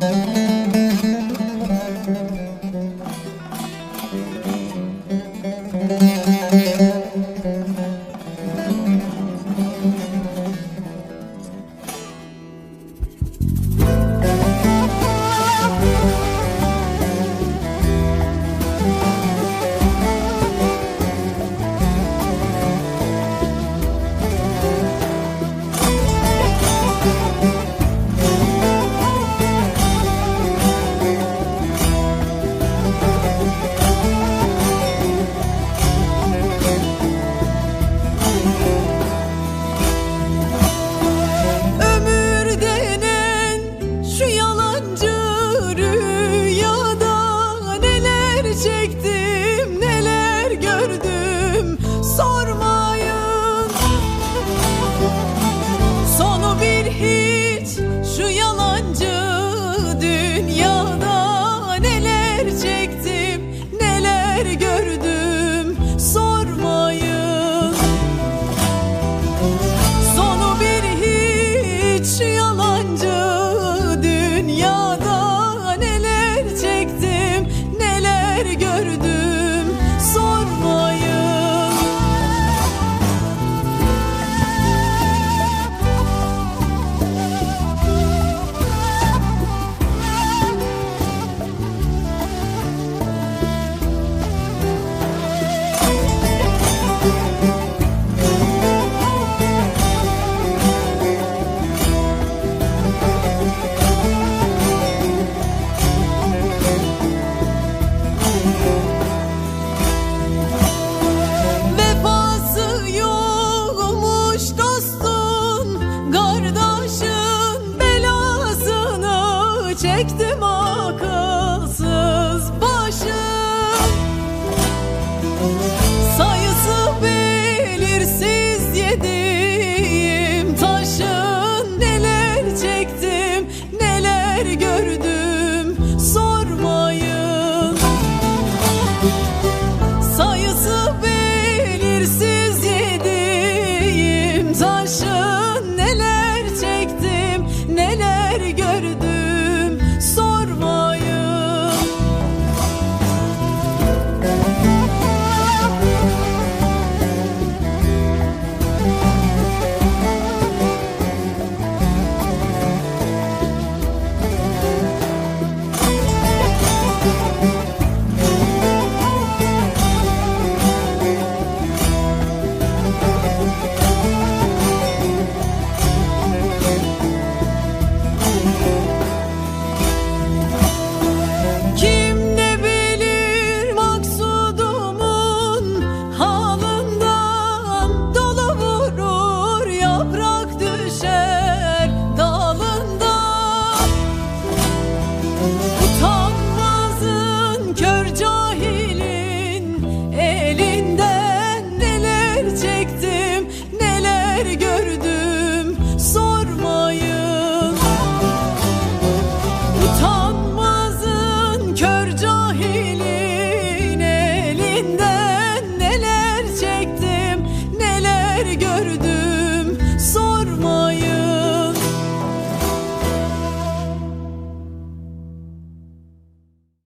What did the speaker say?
Müzik çektim akılsız başım. Sayısı belirsiz yediğim taşın Neler çektim neler gördüm.